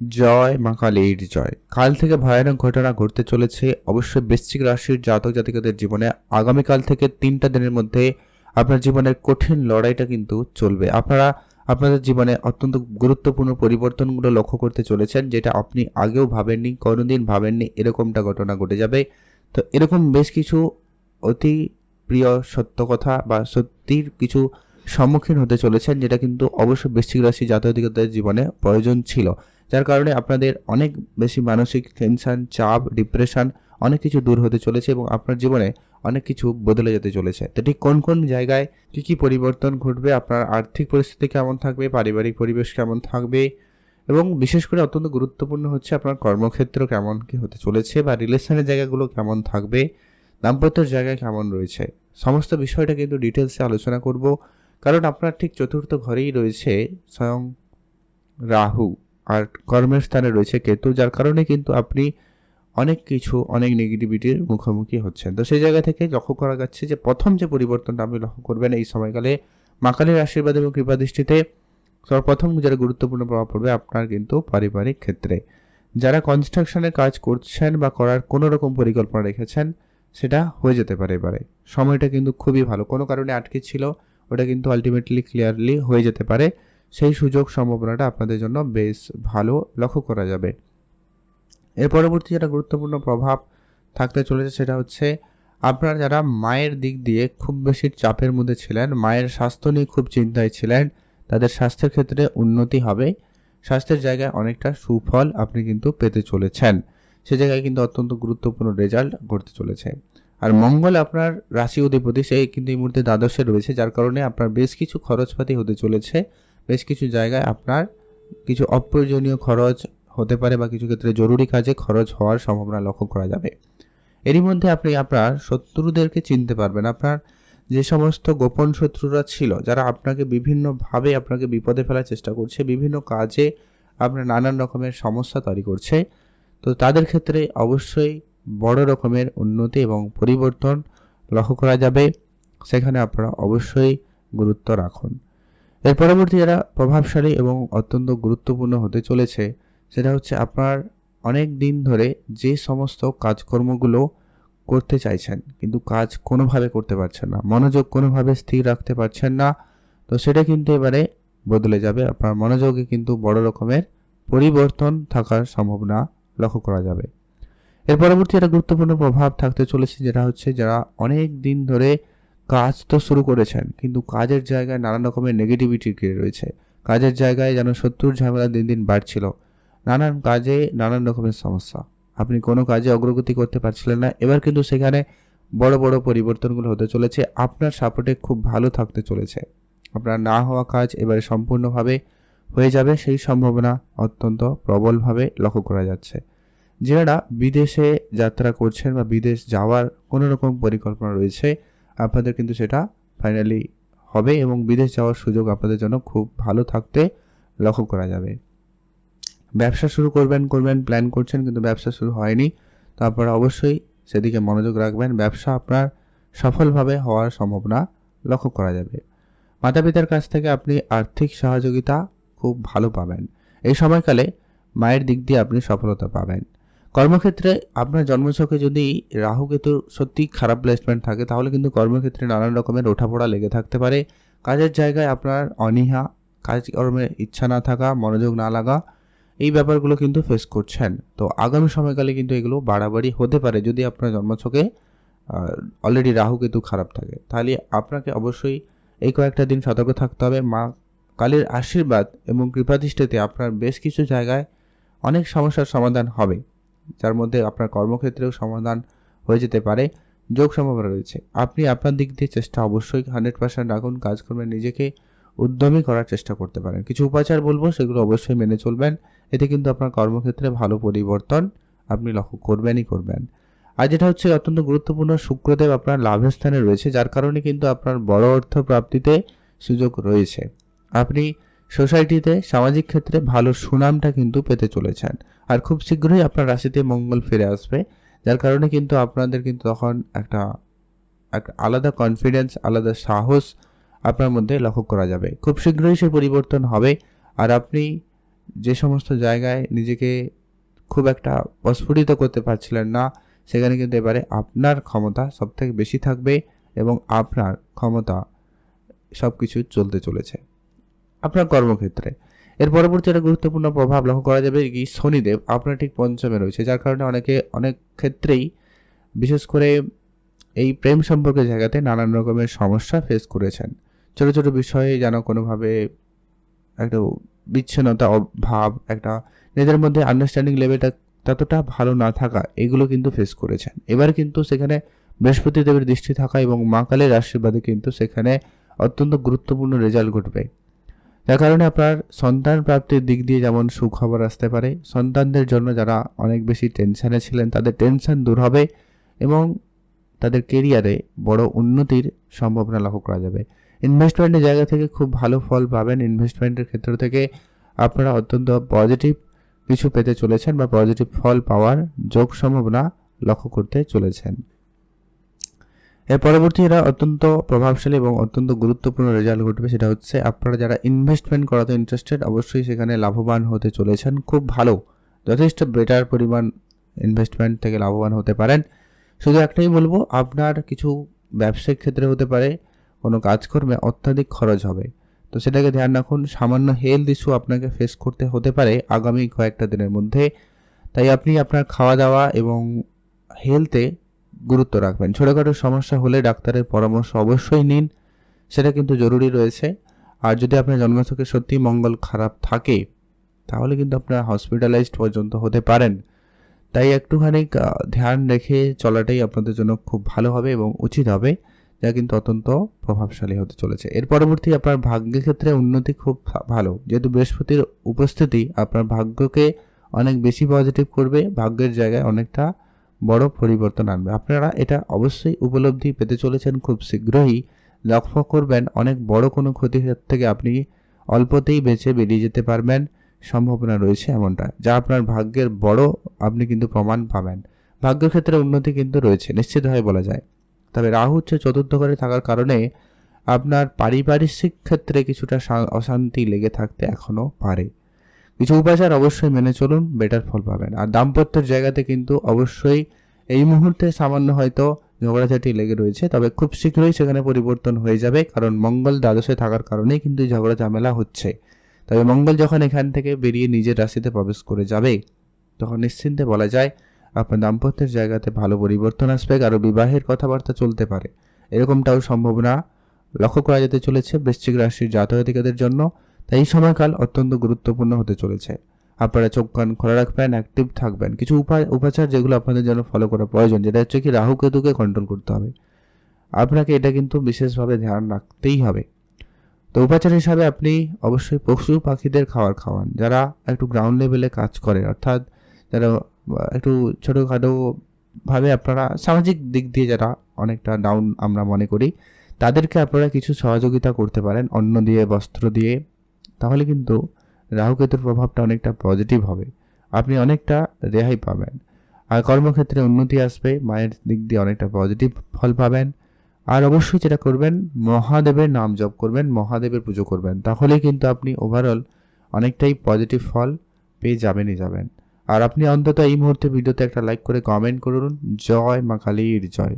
জয় মা কালীর জয়। কাল থেকে ভয়ানক ঘটনা ঘটতে চলেছে। অবশ্যই বৃশ্চিক রাশির জাতক জাতিকাদের জীবনে আগামীকাল থেকে তিনটা দিনের মধ্যে আপনার জীবনের কঠিন লড়াইটা কিন্তু চলবে। আপনারা আপনাদের জীবনে অত্যন্ত গুরুত্বপূর্ণ পরিবর্তনগুলো লক্ষ্য করতে চলেছেন, যেটা আপনি আগেও ভাবেননি, কোনোদিন ভাবেননি এরকমটা ঘটনা ঘটে যাবে। তো এরকম বেশ কিছু অতি প্রিয় সত্য কথা বা সত্যির কিছু সম্মুখীন হতে চলেছেন, যেটা কিন্তু অবশ্যই বৃশ্চিক রাশি জাতকদের জীবনে প্রয়োজন ছিল। যার কারণে আপনাদের অনেক বেশি মানসিক টেনশন চাপ ডিপ্রেশন অনেক কিছু দূর হতে চলেছে এবং আপনার জীবনে অনেক কিছু বদলে যেতে চলেছে। তো ঠিক কোন কোন জায়গায় কী কী পরিবর্তন ঘটবে, আপনার আর্থিক পরিস্থিতি কেমন থাকবে, পারিবারিক পরিবেশ কেমন থাকবে এবং বিশেষ করে অত্যন্ত গুরুত্বপূর্ণ হচ্ছে আপনার কর্মক্ষেত্র কেমন কি হতে চলেছে বা রিলেশনের জায়গাগুলো কেমন থাকবে, দাম্পত্যের জায়গায় কেমন রয়েছে। সমস্ত বিষয়টা কিন্তু ডিটেলসে আলোচনা করব। কারণ আপনার ঠিক চতুর্থ ঘরেই রয়েছে স্বয়ং রাহু। আর কর্মের স্থানে রয়েছে কেতু, যার কারণে কিন্তু আপনি অনেক কিছু, অনেক নেগেটিভিটির মুখোমুখি হচ্ছেন। তো সেই জায়গা থেকে লক্ষ্য করা যাচ্ছে যে প্রথম যে পরিবর্তনটা আপনি লক্ষ্য করবেন এই সময়কালে মাকালের আশীর্বাদ এবং কৃপা দৃষ্টিতে সর্বপ্রথম যারা গুরুত্বপূর্ণ প্রভাব পড়বে আপনার কিন্তু পারিবারিক ক্ষেত্রে। যারা কনস্ট্রাকশনের কাজ করছেন বা করার কোনো রকম পরিকল্পনা রেখেছেন, সেটা হয়ে যেতে পারে এবারে। সময়টা কিন্তু খুবই ভালো। কোনো কারণে আটকে ছিল, ওটা কিন্তু আলটিমেটলি ক্লিয়ারলি হয়ে যেতে পারে। সেই সুযোগ সম্ভাবনাটা আপনাদের জন্য বেশ ভালো লক্ষ্য করা যাবে। এর পরবর্তী যেটা গুরুত্বপূর্ণ প্রভাব থাকতে চলেছে সেটা হচ্ছে আপনারা যারা মায়ের দিক দিয়ে খুব বেশি চাপের মধ্যে ছিলেন, মায়ের স্বাস্থ্য নিয়ে খুব চিন্তায় ছিলেন, তাদের স্বাস্থ্যের ক্ষেত্রে উন্নতি হবে, স্বাস্থ্যের জায়গায় অনেকটা সুফল আপনি কিন্তু পেতে চলেছেন। সে জায়গায় কিন্তু অত্যন্ত গুরুত্বপূর্ণ রেজাল্ট ঘটতে চলেছে। আর মঙ্গল আপনার রাশি অধিপতি, সে কিন্তু এই মুহূর্তে দ্বাদশে রয়েছে, যার কারণে আপনার বেশ কিছু খরচপাতি হতে চলেছে। বেশ কিছু জায়গায় আপনার কিছু অপ্রয়োজনীয় খরচ হতে পারে বা কিছু ক্ষেত্রে জরুরি কাজে খরচ হওয়ার সম্ভাবনা লক্ষ্য করা যাবে। এরই মধ্যে আপনি আপনার শত্রুদেরকে চিনতে পারবেন। আপনার যে সমস্ত গোপন শত্রুরা ছিল, যারা আপনাকে বিভিন্নভাবে আপনাকে বিপদে ফেলার চেষ্টা করছে, বিভিন্ন কাজে আপনার নানান রকমের সমস্যা তৈরি করছে, তো তাদের ক্ষেত্রে অবশ্যই বড় রকমের উন্নতি এবং পরিবর্তন লক্ষ্য করা যাবে। সেখানে আপনারা অবশ্যই গুরুত্ব রাখুন। এর পরবর্তী যারা প্রভাবশালী এবং অত্যন্ত গুরুত্বপূর্ণ হতে চলেছে, সেটা হচ্ছে আপনার অনেক দিন ধরে যে সমস্ত কাজকর্মগুলো করতে চাইছেন, কিন্তু কাজ কোনোভাবে করতে পারছেন না, মনোযোগ কোনোভাবে স্থির রাখতে পারছেন না, তো সেটা কিন্তু এবারে বদলে যাবে। আপনার মনোযোগে কিন্তু বড় রকমের পরিবর্তন থাকার সম্ভাবনা লক্ষ্য করা যাবে। এর পরবর্তী একটা গুরুত্বপূর্ণ প্রভাব থাকতে চলেছে, যেটা হচ্ছে যারা অনেক দিন ধরে কাজ তো শুরু করেছেন, কিন্তু কাজের জায়গায় নানান রকমের নেগেটিভিটি ঘিরে রয়েছে। কাজের জায়গায় যেন শত্রুর ঝামেলা দিন দিন বাড়ছিল। নানান কাজে নানান রকমের সমস্যা। আপনি কোনো কাজে অগ্রগতি করতে পারছিলেন না। এবার কিন্তু সেখানে বড় বড় পরিবর্তনগুলো হতে চলেছে। আপনার সাপোর্টে খুব ভালো থাকতে চলেছে। আপনার না হওয়া কাজ এবারে সম্পূর্ণভাবে হয়ে যাবে। সেই সম্ভাবনা অত্যন্ত প্রবলভাবে লক্ষ্য করা যাচ্ছে। যারা বিদেশে যাত্রা করছেন বা বিদেশ যাওয়ার কোনো রকম পরিকল্পনা রয়েছে আপনাদের কিন্তু সেটা ফাইনালি হবে এবং বিদেশ যাওয়ার সুযোগ আপনাদের জন্য খুব ভালো থাকতে লক্ষ্য করা যাবে। ব্যবসা শুরু করবেন করবেন প্ল্যান করছেন কিন্তু ব্যবসা শুরু হয়নি। তো আপনারা অবশ্যই সেদিকে মনোযোগ রাখবেন। ব্যবসা আপনার সফলভাবে হওয়ার সম্ভাবনা লক্ষ্য করা যাবে। মাতা পিতার কাছ থেকে আপনি আর্থিক সহযোগিতা খুব ভালো পাবেন। এই সময়কালে মায়ের দিক দিয়ে আপনি সফলতা পাবেন। কর্মক্ষেত্রে আপনার জন্মছকে যদি রাহু কেতুর সত্যি খারাপ প্লেসমেন্ট থাকে, তাহলে কিন্তু কর্মক্ষেত্রে নানান রকমের ওঠাপড়া লেগে থাকতে পারে। কাজের জায়গায় আপনার অনীহা কাজকর্মের ইচ্ছা না থাকা, মনোযোগ না লাগা, এই ব্যাপারগুলো কিন্তু ফেস করছেন। তো আগামী সময়কালে কিন্তু এগুলো বাড়াবাড়ি হতে পারে যদি আপনার জন্মছকে অলরেডি রাহু কেতু খারাপ থাকে। তাহলে আপনাকে অবশ্যই এই কয়েকটা দিন সতর্ক থাকতে হবে। মা কালের আশীর্বাদ এবং কৃপাদৃষ্টিতে আপনার বেশ কিছু জায়গায় অনেক সমস্যার সমাধান হবে। যার মধ্যে আপনার কর্মক্ষেত্রেও সমাধান হয়ে যেতে পারে, যোগ সম্ভাবনা রয়েছে। আপনি আপনার দিক দিয়ে চেষ্টা অবশ্যই হান্ড্রেড পার্সেন্ট রাখুন কাজকর্মে নিজেকে উদ্যমী করার চেষ্টা করতে পারেন। কিছু উপাচার বলব, সেগুলো অবশ্যই মেনে চলবেন। এতে কিন্তু আপনার কর্মক্ষেত্রে ভালো পরিবর্তন আপনি লক্ষ্য করবেনই করবেন। আর যেটা হচ্ছে অত্যন্ত গুরুত্বপূর্ণ, শুক্রদেব আপনার লাভের স্থানে রয়েছে, যার কারণে কিন্তু আপনার বড় অর্থ প্রাপ্তিতে সুযোগ রয়েছে। আপনি সোসাইটিতে সামাজিক ক্ষেত্রে ভালো সুনামটা কিন্তু পেতে চলেছেন। আর খুব শীঘ্রই আপনার রাশিতে মঙ্গল ফিরে আসবে, যার কারণে কিন্তু আপনাদের কিন্তু তখন একটা একটা আলাদা কনফিডেন্স আলাদা সাহস আপনার মধ্যে লক্ষ্য করা যাবে। খুব শীঘ্রই সে পরিবর্তন হবে, আর আপনি যে সমস্ত জায়গায় নিজেকে খুব একটা প্রস্ফুটিত করতে পারছিলেন না, সেখানে কিন্তু এবারে আপনার ক্ষমতা সবথেকে বেশি থাকবে এবং আপনার ক্ষমতা সব কিছু চলতে চলেছে। আপনার কর্মক্ষেত্রে। এর পরবর্তী একটা গুরুত্বপূর্ণ প্রভাব লক্ষ্য করা যাবে কি, শনিদেব আপনার ঠিক পঞ্চমে রয়েছে, যার কারণে অনেকে, অনেক ক্ষেত্রেই বিশেষ করে এই প্রেম সম্পর্কের জায়গাতে নানান রকমের সমস্যা ফেস করেছেন। ছোটো ছোটো বিষয়ে যেন কোনোভাবে একটা বিচ্ছিন্নতা অ- ভাব, একটা নিজেদের মধ্যে আন্ডারস্ট্যান্ডিং লেভেলটা ততটা ভালো না থাকা, এগুলো কিন্তু ফেস করেছেন। এবার কিন্তু সেখানে বৃহস্পতি দেবের দৃষ্টি থাকা এবং মা কালীর আশীর্বাদে কিন্তু সেখানে অত্যন্ত গুরুত্বপূর্ণ রেজাল্ট ঘটবে। যার কারণে আপনার সন্তান প্রাপ্তির দিক দিয়ে যেমন সুখবর আসতে পারে, সন্তানদের জন্য যারা অনেক বেশি টেনশানে ছিলেন, তাদের টেনশন দূর হবে এবং তাদের কেরিয়ারে বড় উন্নতির সম্ভাবনা লক্ষ্য করা যাবে। ইনভেস্টমেন্টের জায়গা থেকে খুব ভালো ফল পাবেন। ইনভেস্টমেন্টের ক্ষেত্র থেকে আপনারা অত্যন্ত পজিটিভ কিছু পেতে চলেছেন বা পজিটিভ ফল পাওয়ার যোগ সম্ভাবনা লক্ষ্য করতে চলেছেন। এর পরবর্তী এরা অত্যন্ত প্রভাবশালী এবং অত্যন্ত গুরুত্বপূর্ণ রেজাল্ট ঘটবে, সেটা হচ্ছে আপনারা যারা ইনভেস্টমেন্ট করাতে ইন্টারেস্টেড অবশ্যই সেখানে লাভবান হতে চলেছেন। খুব ভালো, যথেষ্ট বেটার পরিমাণ ইনভেস্টমেন্ট থেকে লাভবান হতে পারেন। শুধু একটাই বলব, আপনার কিছু ব্যবসায়িক ক্ষেত্রে হতে পারে, কোনো কাজকর্মে অত্যাধিক খরচ হবে। তো সেটাকে ধ্যান রাখুন, সামান্য হেলথ ইস্যু আপনাকে ফেস করতে হতে পারে আগামী কয়েকটা দিনের মধ্যে। তাই আপনি আপনার খাওয়া দাওয়া এবং হেলথে গুরুত্ব রাখবেন। ছোটোখাটো সমস্যা হলে ডাক্তারের পরামর্শ অবশ্যই নিন, সেটা কিন্তু জরুরি রয়েছে। আর যদি আপনার জন্ম থেকে সত্যি মঙ্গল খারাপ থাকে, তাহলে কিন্তু আপনার হসপিটালাইজড পর্যন্ত হতে পারেন। তাই একটুখানি ধ্যান রেখে চলাটাই আপনাদের জন্য খুব ভালো হবে এবং উচিত হবে, যা কিন্তু অত্যন্ত প্রভাবশালী হতে চলেছে। এর পরবর্তী আপনার ভাগ্যের ক্ষেত্রে উন্নতি খুব ভালো। যেহেতু বৃহস্পতির উপস্থিতি আপনার ভাগ্যকে অনেক বেশি পজিটিভ করবে, ভাগ্যের জায়গায় অনেকটা বড় পরিবর্তন আনবে। আপনারা এটা অবশ্যই উপলব্ধি পেতে চলেছেন খুব শীঘ্রই। লক্ষ্য করবেন অনেক বড় কোনো ক্ষতি থেকে আপনি অল্পতেই বেঁচে বেরিয়ে যেতে পারবেন। সম্ভাবনা রয়েছে এমনটা, যা আপনার ভাগ্যের বড় আপনি কিন্তু প্রমাণ পাবেন। ভাগ্যের ক্ষেত্রে উন্নতি কিন্তু রয়েছে নিশ্চিতভাবে বলা যায়। তবে রাহু হচ্ছে চতুর্থ ঘরে থাকার কারণে আপনার পারিপার্শ্বিক ক্ষেত্রে কিছুটা অশান্তি লেগে থাকতে এখনও পারে। কিছু উপাচার অবশ্যই মেনে চলুন বেটার ফল পাবেন। আর দাম্পত্যের জায়গাতে কিন্তু অবশ্যই এই মুহূর্তে সামান্য হয়তো ঝগড়াঝাটি লেগে রয়েছে, তবে খুব শীঘ্রই সেখানে পরিবর্তন হয়ে যাবে, কারণ মঙ্গল দ্বাদশে থাকার কারণেই কিন্তু ঝগড়া ঝামেলা হচ্ছে। তবে মঙ্গল যখন এখান থেকে বেরিয়ে নিজের রাশিতে প্রবেশ করে যাবে, তখন নিশ্চিন্তে বলা যায়, আপনার দাম্পত্যের জায়গাতে ভালো পরিবর্তন আসবে, কারও বিবাহের কথাবার্তা চলতে পারে। এরকমটাও সম্ভাবনা লক্ষ্য করা যেতে চলেছে বৃশ্চিক রাশির জাতক জাতকাদের জন্য। তাই এই সময়কাল অত্যন্ত গুরুত্বপূর্ণ হতে চলেছে। আপনারা চোখ কান খোলা রাখবেন অ্যাক্টিভ থাকবেন। কিছু উপায়, উপাচার যেগুলো আপনাদের জন্য ফলো করা প্রয়োজন, যেটা হচ্ছে কি রাহু কেতুকে কন্ট্রোল করতে হবে। আপনাকে এটা কিন্তু বিশেষভাবে ধ্যান রাখতেই হবে। তো উপাচার হিসাবে আপনি অবশ্যই পশু পাখিদের খাবার খাওয়ান। যারা একটু গ্রাউন্ড লেভেলে কাজ করে, অর্থাৎ যারা একটু ছোটোখাটো ভাবে আপনারা সামাজিক দিক দিয়ে যারা অনেকটা ডাউন আমরা মনে করি, তাদেরকে আপনারা কিছু সহযোগিতা করতে পারেন। অন্ন দিয়ে, বস্ত্র দিয়ে তাহলে কিন্তু রাহুকেতুর প্রভাবটা অনেকটা পজিটিভ হবে। আপনি অনেকটা রেহাই পাবেন। আর কর্মক্ষেত্রে উন্নতি আসবে, মায়ের দিক দিয়ে অনেকটা পজিটিভ ফল পাবেন। আর অবশ্যই যেটা করবেন, মহাদেবের নাম জপ করবেন, মহাদেবের পুজো করবেন। তাহলেই কিন্তু আপনি ওভারঅল অনেকটাই পজিটিভ ফল পেয়ে যাবেনই যাবেন। আর আপনি অন্তত এই মুহূর্তে ভিডিওতে একটা লাইক করে কমেন্ট করুন। জয় মা কালীর জয়।